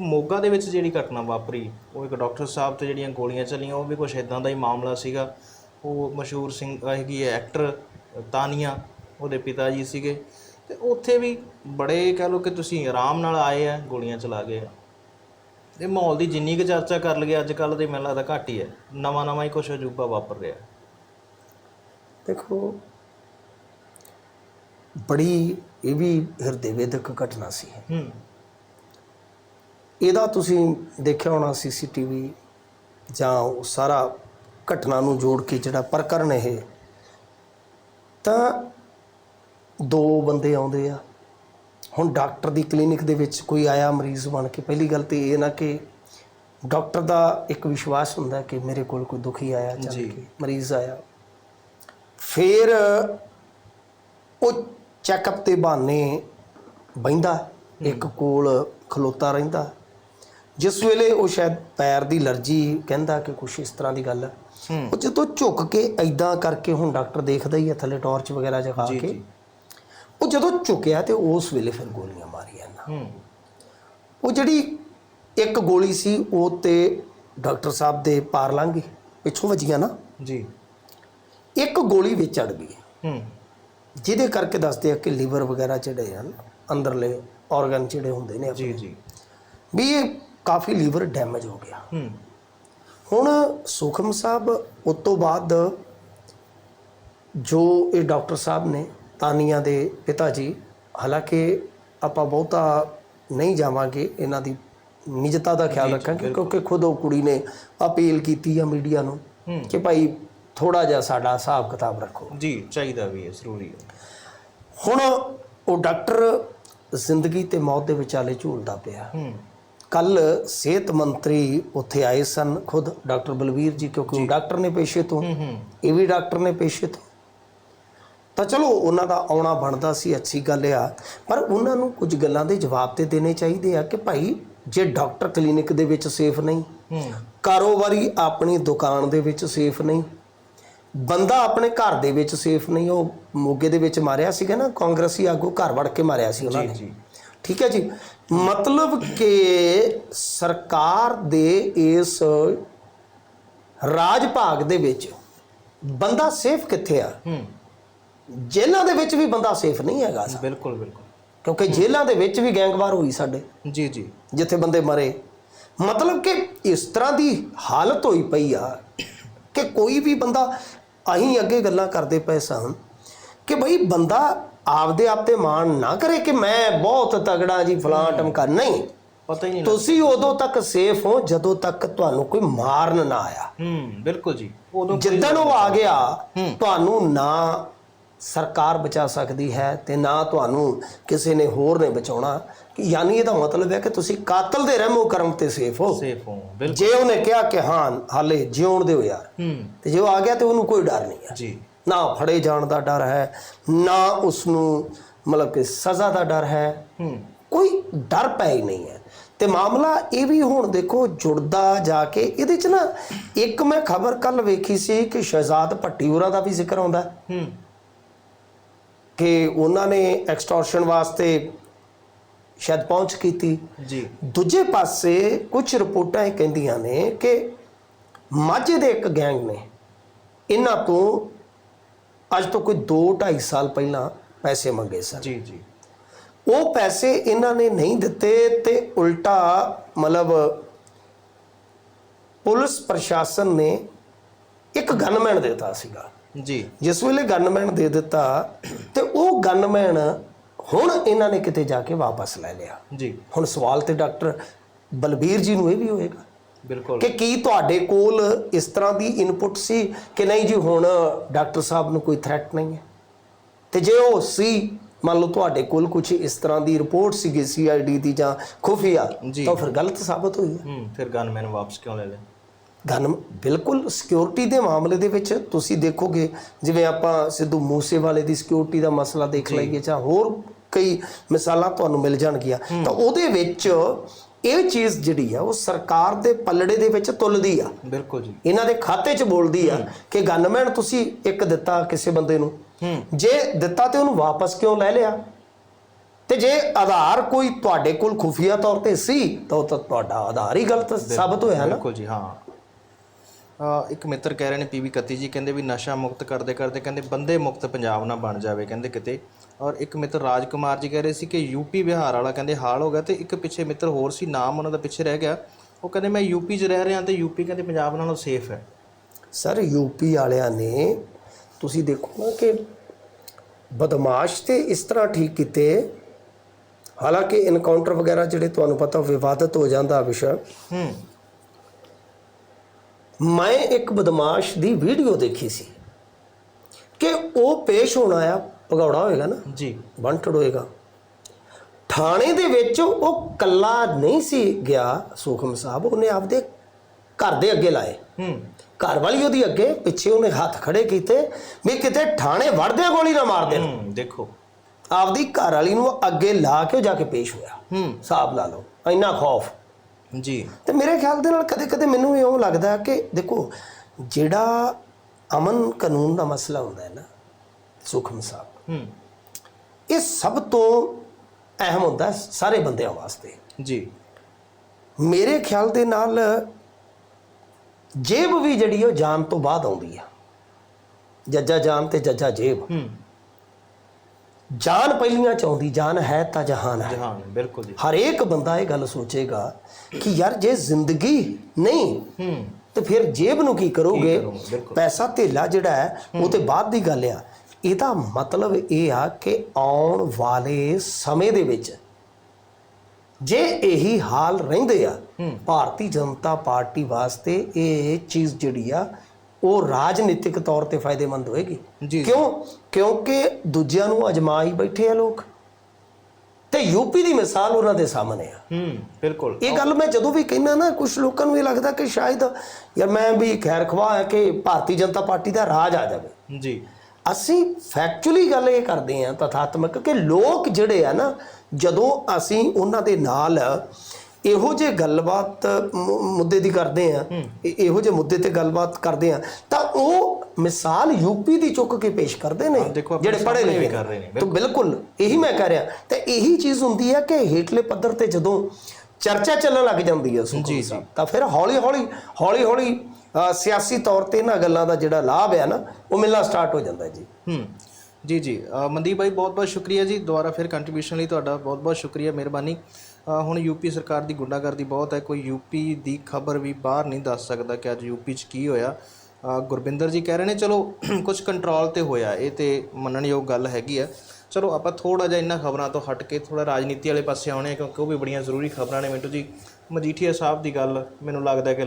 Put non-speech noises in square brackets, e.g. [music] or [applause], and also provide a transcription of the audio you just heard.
ਮੋਗਾ ਦੇ ਵਿੱਚ ਜਿਹੜੀ ਘਟਨਾ ਵਾਪਰੀ ਉਹ ਇੱਕ ਡਾਕਟਰ ਸਾਹਿਬ ਤੇ ਜਿਹੜੀਆਂ ਗੋਲੀਆਂ ਚੱਲੀਆਂ ਉਹ ਵੀ ਕੁਝ ਇਦਾਂ ਦਾ ਹੀ ਮਾਮਲਾ ਸੀਗਾ। ਉਹ ਮਸ਼ਹੂਰ ਸਿੰਘ ਹੈਗੀ ਹੈ ਐਕਟਰ ਤਾਨੀਆ ਉਹਦੇ ਪਿਤਾ ਜੀ ਸੀਗੇ। ਤੇ ਉੱਥੇ ਵੀ ਬੜੇ ਕਹ ਲਓ ਕਿ ਤੁਸੀਂ ਆਰਾਮ ਨਾਲ ਆਏ ਆ ਗੋਲੀਆਂ ਚਲਾ ਗਏ ਆ। ਇਹ ਮਾਹੌਲ ਦੀ ਜਿੰਨੀ ਕੁ ਚਰਚਾ ਕਰ ਲਈਏ ਅੱਜ ਕੱਲ ਦੇ ਮੈਨੂੰ ਲੱਗਦਾ ਘੱਟ ਹੀ ਹੈ। ਨਵਾਂ ਨਵਾਂ ਹੀ ਕੁਝ ਅਜੂਬਾ ਵਾਪਰ ਰਿਹਾ। ਦੇਖੋ ਬੜੀ ਇਹ ਵੀ ਹਿਰਦੇ ਵੇਦਕ ਘਟਨਾ ਸੀ। ਹੂੰ। ਇਹਦਾ ਤੁਸੀਂ ਦੇਖਿਆ ਹੋਣਾ ਸੀਸੀਟੀਵੀ ਜਾਂ ਉਹ ਸਾਰਾ ਘਟਨਾ ਨੂੰ ਜੋੜ ਕੇ ਜਿਹੜਾ ਪ੍ਰਕਰਨ ਇਹ ਤਾਂ ਦੋ ਬੰਦੇ ਆਉਂਦੇ ਆ। ਹੁਣ ਡਾਕਟਰ ਦੀ ਕਲੀਨਿਕ ਦੇ ਵਿੱਚ ਕੋਈ ਆਇਆ ਮਰੀਜ਼ ਬਣ ਕੇ ਪਹਿਲੀ ਗੱਲ ਤੇ ਇਹ ਨਾ ਕਿ ਡਾਕਟਰ ਦਾ ਇੱਕ ਵਿਸ਼ਵਾਸ ਹੁੰਦਾ ਕਿ ਮੇਰੇ ਕੋਲ ਕੋਈ ਦੁਖੀ ਆਇਆ ਚੱਲ। ਕੇ ਮਰੀਜ਼ ਆਇਆ। ਫਿਰ ਉਹ ਚੈੱਕਅਪ ਤੇ ਬਹਾਨੇ ਬਹਿੰਦਾ ਇੱਕ ਕੋਲ ਖਲੋਤਾ ਰਹਿੰਦਾ ਜਿਸ ਵੇਲੇ ਉਹ ਸ਼ਾਇਦ ਪੈਰ ਦੀ ਅਲਰਜੀ ਕਹਿੰਦਾ ਕਿ ਕੁਛ ਇਸ ਤਰ੍ਹਾਂ ਦੀ ਗੱਲ ਹੈ। ਉਹ ਜਦੋਂ ਝੁੱਕ ਕੇ ਐਦਾਂ ਕਰਕੇ ਹੁਣ ਡਾਕਟਰ ਦੇਖਦਾ ਹੀ ਹੈ ਥੱਲੇ ਟਾਰਚ ਵਗੈਰਾ ਜਗਾ ਕੇ ਉਹ ਜਦੋਂ ਝੁਕਿਆ ਤੇ ਉਸ ਵੇਲੇ ਫਿਰ ਗੋਲੀਆਂ ਮਾਰੀਆਂ ਨਾ ਉਹ ਜਿਹੜੀ ਇੱਕ ਗੋਲੀ ਸੀ ਉਹ ਤੇ ਡਾਕਟਰ ਸਾਹਿਬ ਦੇ ਪਾਰ ਲੰਘ ਗਈ ਪਿੱਛੋਂ ਵੱਜੀਆਂ ਨਾ। ਜੀ। ਇੱਕ ਗੋਲੀ ਵਿੱਚ ਅੜ ਗਈ। ਹੂੰ। ਜਿਹਦੇ ਕਰਕੇ ਦੱਸਦੇ ਆ ਕਿ ਲੀਵਰ ਵਗੈਰਾ ਜਿਹੜੇ ਹਨ ਅੰਦਰਲੇ ਆਰਗਨ ਜਿਹੜੇ ਹੁੰਦੇ ਨੇ ਜੀ ਜੀ। ਵੀ ਇਹ ਕਾਫੀ ਲੀਵਰ ਡੈਮੇਜ ਹੋ ਗਿਆ। ਹੂੰ। ਹੁਣ ਸੁਖਮ ਸਾਹਿਬ ਉਸ ਤੋਂ ਬਾਅਦ ਜੋ ਇਹ ਡਾਕਟਰ ਸਾਹਿਬ ਨੇ ਤਾਨੀਆਂ ਦੇ ਪਿਤਾ ਜੀ ਹਾਲਾਂਕਿ ਆਪਾਂ ਬਹੁਤਾ ਨਹੀਂ ਜਾਵਾਂਗੇ ਇਹਨਾਂ ਦੀ ਨਿਜਤਾ ਦਾ ਖਿਆਲ ਰੱਖਾਂਗੇ ਕਿਉਂਕਿ ਖੁਦ ਉਹ ਕੁੜੀ ਨੇ ਅਪੀਲ ਕੀਤੀ ਆ ਮੀਡੀਆ ਨੂੰ। ਕਿ ਭਾਈ ਥੋੜਾ ਜਿਹਾ ਸਾਡਾ ਹਿਸਾਬ ਕਿਤਾਬ ਰੱਖੋ। ਜੀ ਚਾਹੀਦਾ ਵੀ ਹੈ ਜ਼ਰੂਰੀ ਹੈ। ਹੁਣ ਉਹ ਡਾਕਟਰ ਜ਼ਿੰਦਗੀ ਤੇ ਮੌਤ ਦੇ ਵਿਚਾਲੇ ਝੂਲਦਾ ਪਿਆ। ਹੂੰ। ਕੱਲ ਸਿਹਤ ਮੰਤਰੀ ਉੱਥੇ ਆਏ ਸਨ ਖੁਦ ਡਾਕਟਰ ਬਲਵੀਰ ਜੀ ਕਿਉਂਕਿ ਉਹ ਡਾਕਟਰ ਨੇ ਪੇਸ਼ੇ ਤੋਂ ਇਹ ਵੀ ਡਾਕਟਰ ਨੇ ਪੇਸ਼ੇ ਤੋਂ। ਤਾਂ ਚਲੋ ਉਹਨਾਂ ਦਾ ਆਉਣਾ ਬਣਦਾ ਸੀ ਅੱਛੀ ਗੱਲ ਆ। ਪਰ ਉਹਨਾਂ ਨੂੰ ਕੁਝ ਗੱਲਾਂ ਦੇ ਜਵਾਬ ਤੇ ਦੇਣੇ ਚਾਹੀਦੇ ਆ ਕਿ ਭਾਈ ਜੇ ਡਾਕਟਰ ਕਲੀਨਿਕ ਦੇ ਵਿੱਚ ਸੇਫ ਨਹੀਂ ਕਾਰੋਬਾਰੀ ਆਪਣੀ ਦੁਕਾਨ ਦੇ ਵਿੱਚ ਸੇਫ ਨਹੀਂ ਬੰਦਾ ਆਪਣੇ ਘਰ ਦੇ ਵਿੱਚ ਸੇਫ ਨਹੀਂ ਉਹ ਮੋਗੇ ਦੇ ਵਿੱਚ ਮਾਰਿਆ ਸੀਗਾ ਨਾ ਕਾਂਗਰਸੀ ਆਗੂ ਘਰ ਵੜ ਕੇ ਮਾਰਿਆ ਸੀ ਉਹਨਾਂ ਜੀ ਨੇ। ਜੀ। ਠੀਕ ਹੈ ਜੀ। ਮਤਲਬ ਕਿ ਸਰਕਾਰ ਦੇ ਇਸ ਰਾਜ ਭਾਗ ਦੇ ਵਿੱਚ ਬੰਦਾ ਸੇਫ ਕਿੱਥੇ ਆ? ਹੂੰ। ਜੇਲ੍ਹਾਂ ਦੇ ਵਿੱਚ ਵੀ ਬੰਦਾ ਸੇਫ ਨਹੀਂ ਹੈਗਾ ਬਿਲਕੁਲ ਬਿਲਕੁਲ। ਕਿਉਂਕਿ ਜੇਲ੍ਹਾਂ ਦੇ ਵਿੱਚ ਵੀ ਗੈਂਗਵਾਰ ਹੋਈ ਸਾਡੇ। ਜੀ ਜੀ। ਜਿੱਥੇ ਬੰਦੇ ਮਰੇ। ਮਤਲਬ ਕਿ ਇਸ ਤਰ੍ਹਾਂ ਦੀ ਹਾਲਤ ਹੋਈ ਪਈ ਆ ਕਿ ਕੋਈ ਵੀ ਬੰਦਾ ਅਸੀਂ ਅੱਗੇ ਗੱਲਾਂ ਕਰਦੇ ਪਏ ਸਾਂ ਕਿ ਬਈ ਬੰਦਾ ਆਪਦੇ ਆਪ ਤੇ ਮਾਣ ਨਾ ਕਰੇ ਕਿ ਮੈਂ ਬਹੁਤ ਤਗੜਾ ਜੀ ਫਲਾਂ ਟਮਕਾ ਨਹੀਂ। ਪਤਾ ਹੀ ਨਹੀਂ ਤੁਸੀਂ ਉਦੋਂ ਤੱਕ ਸੇਫ ਹੋ ਜਦੋਂ ਤੱਕ ਤੁਹਾਨੂੰ ਕੋਈ ਮਾਰਨ ਨਾ ਆਇਆ। ਹੂੰ ਬਿਲਕੁਲ ਜੀ। ਉਦੋਂ ਜਿੱਦਣ ਉਹ ਆ ਗਿਆ। ਤੁਹਾਨੂੰ ਨਾ ਸਰਕਾਰ ਬਚਾ ਸਕਦੀ ਹੈ ਤੇ ਨਾ ਤੁਹਾਨੂੰ ਕਿਸੇ ਨੇ ਹੋਰ ਨੇ ਬਚਾਉਣਾ। ਕਿ ਯਾਨੀ ਇਹਦਾ ਮਤਲਬ ਹੈ ਕਿ ਤੁਸੀਂ ਕਾਤਲ ਦੇ ਰਹਿਮੋ ਕਰਮ ਤੇ ਸੇਫ ਹੋ। ਸੇਫ ਹੋ ਬਿਲਕੁਲ। ਜੇ ਉਹਨੇ ਕਿਹਾ ਕਿ ਹਾਂ ਹਾਲੇ ਜਿਉਣ ਯਾਰ। ਹੂੰ। ਤੇ ਜੇ ਉਹ ਆ ਗਿਆ ਤੇ ਉਹਨੂੰ ਕੋਈ ਡਰ ਨਹੀਂ ਹੈ। ਜੀ। ਨਾ ਫੜੇ ਜਾਣ ਦਾ ਡਰ ਹੈ ਨਾ ਉਸ ਨੂੰ ਮਤਲਬ ਕਿ ਸਜ਼ਾ ਦਾ ਡਰ ਹੈ। ਕੋਈ ਡਰ ਪੈ ਹੀ ਨਹੀਂ ਹੈ। ਤੇ ਮਾਮਲਾ ਇਹ ਵੀ ਹੁਣ ਦੇਖੋ ਜੁੜਦਾ ਜਾ ਕੇ ਇਹਦੇ ਚ ਨਾ ਇੱਕ ਮੈਂ ਖਬਰ ਕੱਲ ਵੇਖੀ ਸੀ ਕਿ ਸ਼ਹਿਜ਼ਾਦ ਭੱਟੀ ਹੋਰਾਂ ਦਾ ਵੀ ਜ਼ਿਕਰ ਆਉਂਦਾ। ਹੂੰ। ਕਿ ਉਹਨਾਂ ਨੇ ਐਕਸਟੋਰਸ਼ਨ ਵਾਸਤੇ ਸ਼ਾਇਦ ਪਹੁੰਚ ਕੀਤੀ। ਜੀ। ਦੂਜੇ ਪਾਸੇ ਕੁਝ ਰਿਪੋਰਟਾਂ ਇਹ ਕਹਿੰਦੀਆਂ ਨੇ ਕਿ ਮਾਝੇ ਦੇ ਇੱਕ ਗੈਂਗ ਨੇ ਇਹਨਾਂ ਤੋਂ ਅੱਜ ਤੋਂ ਕੋਈ 2 2.5 ਸਾਲ ਪਹਿਲਾਂ ਪੈਸੇ ਮੰਗੇ ਸਨ। ਜੀ ਜੀ। ਉਹ ਪੈਸੇ ਇਹਨਾਂ ਨੇ ਨਹੀਂ ਦਿੱਤੇ ਤੇ ਉਲਟਾ ਮਤਲਬ ਪੁਲਿਸ ਪ੍ਰਸ਼ਾਸਨ ਨੇ ਇੱਕ ਗਨਮੈਨ ਦਿੱਤਾ ਸੀਗਾ। ਜੀ। ਜਿਸ ਵੇਲੇ ਗਨਮੈਨ ਦੇ ਦਿੱਤਾ ਤੇ ਉਹ ਗਨਮੈਨ ਹੁਣ ਇਹਨਾਂ ਨੇ ਕਿਤੇ ਜਾ ਕੇ ਵਾਪਸ ਲੈ ਲਿਆ। ਜੀ। ਹੁਣ ਸਵਾਲ ਤੇ ਡਾਕਟਰ ਬਲਬੀਰ ਜੀ ਨੂੰ ਇਹ ਵੀ ਹੋਏਗਾ। ਬਿਲਕੁਲ। ਕਿ ਕੀ ਤੁਹਾਡੇ ਕੋਲ ਇਸ ਤਰ੍ਹਾਂ ਦੀ ਇਨਪੁਟ ਸੀ ਕਿ ਨਹੀਂ ਜੀ ਹੁਣ ਡਾਕਟਰ ਸਾਹਿਬ ਨੂੰ ਕੋਈ ਥ੍ਰੈਟ ਨਹੀਂ ਹੈ? ਤੇ ਜੇ ਉਹ ਸੀ ਮੰਨ ਲਓ ਤੁਹਾਡੇ ਕੋਲ ਕੁਝ ਇਸ ਤਰ੍ਹਾਂ ਦੀ ਰਿਪੋਰਟ ਸੀਗੀ ਸੀਆਈਡੀ ਦੀ ਜਾਂ ਖੁਫੀਆ। ਤਾਂ ਫਿਰ ਗਲਤ ਸਾਬਤ ਹੋਈ ਹੈ। ਹੂੰ ਫਿਰ ਗਨਮੈਨ ਵਾਪਸ ਕਿਉਂ ਲੈ ਲੈ ਗਨ ਬਿਲਕੁਲ ਸਿਕਿਉਰਿਟੀ ਦੇ ਮਾਮਲੇ ਦੇ ਵਿੱਚ ਤੁਸੀਂ ਦੇਖੋਗੇ ਜਿਵੇਂ ਆਪਾਂ ਸਿੱਧੂ ਮੂਸੇਵਾਲੇ ਦੀ ਸਿਕਿਉਰਿਟੀ ਦਾ ਮਸਲਾ ਦੇਖ ਲਈਏ ਜਾਂ ਹੋਰ ਕਈ ਮਿਸਾਲਾਂ ਤੁਹਾਨੂੰ ਮਿਲ ਜਾਣਗੀਆਂ। ਤਾਂ ਉਹਦੇ ਵਿੱਚ ਇਹ ਚੀਜ਼ ਜਿਹੜੀ ਆ ਉਹ ਸਰਕਾਰ ਦੇ ਪੱਲੜੇ ਦੇ ਵਿੱਚ ਤੁਲਦੀ ਆ। ਬਿਲਕੁਲ ਜੀ। ਇਹਨਾਂ ਦੇ ਖਾਤੇ 'ਚ ਬੋਲਦੀ ਆ ਕਿ ਗਨਮੈਨ ਤੁਸੀਂ ਇੱਕ ਦਿੱਤਾ ਕਿਸੇ ਬੰਦੇ ਨੂੰ। ਜੇ ਦਿੱਤਾ ਤੇ ਉਹਨੂੰ ਵਾਪਸ ਕਿਉਂ ਲੈ ਲਿਆ? ਤੇ ਜੇ ਆਧਾਰ ਕੋਈ ਤੁਹਾਡੇ ਕੋਲ ਖੁਫੀਆ ਤੌਰ ਤੇ ਸੀ ਤਾਂ ਉਹ ਤਾਂ ਤੁਹਾਡਾ ਆਧਾਰ ਹੀ ਗਲਤ ਸਾਬਤ ਹੋਇਆ ਨਾ। ਬਿਲਕੁਲ ਜੀ ਹਾਂ। ਇੱਕ ਮਿੱਤਰ ਕਹਿ ਰਹੇ ਨੇ ਪੀਵੀ ਕੱਤੀ ਜੀ ਕਹਿੰਦੇ ਵੀ ਨਸ਼ਾ ਮੁਕਤ ਕਰਦੇ ਕਰਦੇ ਕਹਿੰਦੇ ਬੰਦੇ ਮੁਕਤ ਪੰਜਾਬ ਨਾ ਬਣ ਜਾਵੇ ਕਹਿੰਦੇ ਕਿਤੇ। ਔਰ ਇੱਕ ਮਿੱਤਰ ਰਾਜ ਕੁਮਾਰ ਜੀ ਕਹਿ ਰਹੇ ਸੀ ਕਿ ਯੂਪੀ ਬਿਹਾਰ ਵਾਲਾ ਕਹਿੰਦੇ ਹਾਲ ਹੋ ਗਿਆ ਤੇ ਇੱਕ ਪਿੱਛੇ ਮਿੱਤਰ ਹੋਰ ਸੀ ਨਾਮ ਉਹਨਾਂ ਦਾ ਪਿੱਛੇ ਰਹਿ ਗਿਆ। ਉਹ ਕਹਿੰਦੇ ਮੈਂ ਯੂਪੀ 'ਚ ਰਹਿ ਰਿਹਾ ਤੇ ਯੂਪੀ ਕਹਿੰਦੇ ਪੰਜਾਬ ਨਾਲੋਂ ਸੇਫ ਹੈ। ਸਰ ਯੂਪੀ ਵਾਲਿਆਂ ਨੇ ਤੁਸੀਂ ਦੇਖੋ ਨਾ ਕਿ ਬਦਮਾਸ਼ ਤੇ ਇਸ ਤਰ੍ਹਾਂ ਠੀਕ ਕੀਤੇ। ਹਾਲਾਂਕਿ ਇਨਕਾਊਂਟਰ ਵਗੈਰਾ ਜਿਹੜੇ ਤੁਹਾਨੂੰ ਪਤਾ ਵਿਵਾਦਤ ਹੋ ਜਾਂਦਾ ਵਿਸ਼ਾ। ਹੂੰ। ਮੈਂ ਇੱਕ ਬਦਮਾਸ਼ ਦੀ ਵੀਡੀਓ ਦੇਖੀ ਸੀ ਕਿ ਉਹ ਪੇਸ਼ ਹੋਣਾ ਆ ਭਗੌੜਾ ਹੋਏਗਾ ਨਾ? ਜੀ। ਬੰਟੜ ਹੋਏਗਾ। ਥਾਣੇ ਦੇ ਵਿੱਚ ਉਹ ਕੱਲਾ ਨਹੀਂ ਸੀ ਗਿਆ ਸੁਖਮ ਸਾਹਿਬ ਉਹਨੇ ਆਪਦੇ ਘਰ ਦੇ ਅੱਗੇ ਲਾਏ। ਹੂੰ। ਘਰ ਵਾਲੀ ਉਹਦੀ ਅੱਗੇ ਪਿੱਛੇ ਉਹਨੇ ਹੱਥ ਖੜੇ ਕੀਤੇ ਵੀ ਕਿਤੇ ਥਾਣੇ ਵੜਦਿਆਂ ਗੋਲੀ ਨਾ ਮਾਰ ਦੇਣ। ਹੂੰ ਦੇਖੋ। ਆਪਦੀ ਘਰ ਵਾਲੀ ਨੂੰ ਅੱਗੇ ਲਾ ਕੇ ਉਹ ਜਾ ਕੇ ਪੇਸ਼ ਹੋਇਆ। ਹੂੰ। ਹਿਸਾਬ ਲਾ ਲਓ ਇੰਨਾ ਖੌਫ। ਜੀ। ਤੇ ਮੇਰੇ ਖਿਆਲ ਦੇ ਨਾਲ ਕਦੇ ਕਦੇ ਮੈਨੂੰ ਇਉਂ ਲੱਗਦਾ ਕਿ ਦੇਖੋ ਜਿਹੜਾ ਅਮਨ ਕਾਨੂੰਨ ਦਾ ਮਸਲਾ ਹੁੰਦਾ ਹੈ ਨਾ ਸੁਖਮ ਸਾਹਿਬ ਹੂੰ। ਇਹ ਸਭ ਤੋਂ ਅਹਿਮ ਹੁੰਦਾ ਸਾਰੇ ਬੰਦਿਆਂ ਵਾਸਤੇ। ਜੀ। ਮੇਰੇ ਖਿਆਲ ਦੇ ਨਾਲ ਜੇਬ ਵੀ ਜਿਹੜੀ ਉਹ ਜਾਨ ਤੋਂ ਬਾਅਦ ਆਉਂਦੀ ਆ। ਜੱਜਾ ਜਾਨ ਤੇ ਜੱਜਾ ਜੇਬ। ਹੂੰ। ਜਾਨ ਪਹਿਲੀਆਂ ਚ ਆਉਂਦੀ ਜਾਨ ਹੈ ਤਾਂ ਜਹਾਨ ਹੈ। ਜਹਾਨ ਬਿਲਕੁਲ ਜੀ। ਹਰੇਕ ਬੰਦਾ ਇਹ ਗੱਲ ਸੋਚੇਗਾ ਕਿ ਯਾਰ ਜੇ ਜ਼ਿੰਦਗੀ ਨਹੀਂ ਹੂੰ। ਤੇ ਫਿਰ ਜੇਬ ਨੂੰ ਕੀ ਕਰੋਗੇ। ਪੈਸਾ ਧੇਲਾ ਜਿਹੜਾ ਹੈ ਉਹ ਤੇ ਬਾਅਦ ਦੀ ਗੱਲ ਆ। ਇਹਦਾ ਮਤਲਬ ਇਹ ਆ ਕਿ ਆਉਣ ਵਾਲੇ ਸਮੇਂ ਦੇ ਵਿੱਚ ਜੇ ਇਹੀ ਹਾਲ ਰਹਿੰਦੇ ਆ ਭਾਰਤੀ ਜਨਤਾ ਪਾਰਟੀ ਵਾਸਤੇ ਇਹ ਚੀਜ਼ ਜਿਹੜੀ ਆ ਉਹ ਰਾਜਨੀਤਿਕ ਤੌਰ ਤੇ ਫਾਇਦੇਮੰਦ ਹੋਏਗੀ। ਜੀ। ਕਿਉਂ? ਕਿਉਂਕਿ ਦੂਜਿਆਂ ਨੂੰ ਅਜਮਾ ਹੀ ਬੈਠੇ ਆ ਲੋਕ। ਤੇ ਯੂਪੀ ਦੀ ਮਿਸਾਲ ਉਹਨਾਂ ਦੇ ਸਾਹਮਣੇ ਆ। ਹੂੰ ਬਿਲਕੁਲ। ਇਹ ਗੱਲ ਮੈਂ ਜਦੋਂ ਵੀ ਕਹਿੰਦਾ ਨਾ ਕੁਝ ਲੋਕਾਂ ਨੂੰ ਇਹ ਲੱਗਦਾ ਕਿ ਸ਼ਾਇਦ ਯਾਰ ਮੈਂ ਵੀ ਖੈਰ ਖਵਾ ਹੈ ਕਿ ਭਾਰਤੀ ਜਨਤਾ ਪਾਰਟੀ ਦਾ ਰਾਜ ਆ ਜਾਵੇ। ਜੀ। ਅਸੀਂ ਫੈਕਚੁਅਲੀ ਗੱਲ ਇਹ ਕਰਦੇ ਹਾਂ ਤਥਾਤਮਕ ਕਿ ਲੋਕ ਜਿਹੜੇ ਆ ਨਾ ਜਦੋਂ ਅਸੀਂ ਉਹਨਾਂ ਦੇ ਨਾਲ ਇਹੋ ਜਿਹੇ ਗੱਲਬਾਤ ਮੁੱਦੇ ਦੀ ਕਰਦੇ ਆ ਇਹ- ਜਿਹੇ ਮੁੱਦੇ ਤੇ ਗੱਲਬਾਤ ਕਰਦੇ ਆ ਤਾਂ ਉਹ ਮਿਸਾਲ ਯੂਪੀ ਦੀ ਚੁੱਕ ਕੇ ਪੇਸ਼ ਕਰਦੇ ਨੇ ਜਿਹੜੇ ਪੜ੍ਹੇ ਲਿਖੇ ਕਰ ਰਹੇ ਨੇ, ਤਾਂ ਬਿਲਕੁਲ। ਇਹੀ ਮੈਂ ਕਹਿ ਰਿਹਾ। ਤੇ ਇਹੀ ਚੀਜ਼ ਹੁੰਦੀ ਹੈ ਕਿ ਹੇਠਲੇ ਪੱਧਰ ਤੇ ਜਦੋਂ ਚਰਚਾ ਚੱਲਣ ਲੱਗ ਜਾਂਦੀ ਹੈ ਜੀ, ਸਾਹਿਬ ਤਾਂ ਫਿਰ ਹੌਲੀ ਹੌਲੀ ਹੌਲੀ ਹੌਲੀ ਸਿਆਸੀ ਤੌਰ ਤੇ ਇਹਨਾਂ ਗੱਲਾਂ ਦਾ ਜਿਹੜਾ ਲਾਭ ਹੈ ਨਾ ਉਹ ਮਿਲਣਾ ਸਟਾਰਟ ਹੋ ਜਾਂਦਾ ਜੀ। ਹੂੰ। ਜੀ ਜੀ। ਮਨਦੀਪ ਭਾਈ ਬਹੁਤ ਬਹੁਤ ਸ਼ੁਕਰੀਆ ਜੀ। ਦੁਬਾਰਾ ਫਿਰ ਕੰਟਰੀਬਿਊਸ਼ਨ ਲਈ ਤੁਹਾਡਾ ਬਹੁਤ ਬਹੁਤ ਸ਼ੁਕਰੀਆ ਮਿਹਰਬਾਨੀ। ਹੁਣ ਯੂਪੀ ਸਰਕਾਰ ਦੀ ਗੁੰਡਾਗਰਦੀ ਬਹੁਤ ਹੈ। ਕੋਈ ਯੂਪੀ ਦੀ ਖਬਰ ਵੀ ਬਾਹਰ ਨਹੀਂ ਦੱਸ ਸਕਦਾ ਕਿ ਅੱਜ ਯੂਪੀ 'ਚ ਕੀ ਹੋਇਆ। ਗੁਰਬਿੰਦਰ ਜੀ ਕਹਿ ਰਹੇ ਨੇ, ਚਲੋ [clears throat] ਕੁਝ ਕੰਟਰੋਲ ਤੇ ਹੋਇਆ। ਇਹ ਤੇ ਮੰਨਣਯੋਗ ਗੱਲ ਹੈਗੀ ਆ। ਚਲੋ, ਆਪਾਂ ਥੋੜਾ ਜਿਹਾ ਇਹਨਾਂ ਖਬਰਾਂ ਤੋਂ ਹਟ ਕੇ ਥੋੜਾ ਰਾਜਨੀਤੀ ਵਾਲੇ ਪਾਸੇ ਆਉਣੇ ਆ, ਕਿਉਂਕਿ ਉਹ ਵੀ ਬੜੀਆਂ ਜ਼ਰੂਰੀ ਖਬਰਾਂ ਨੇ। ਮਿੰਟੂ ਜੀ, ਮਜੀਠੀਆ ਸਾਹਿਬ ਦੀ ਗੱਲ ਮੈਨੂੰ ਲੱਗਦਾ ਕਿ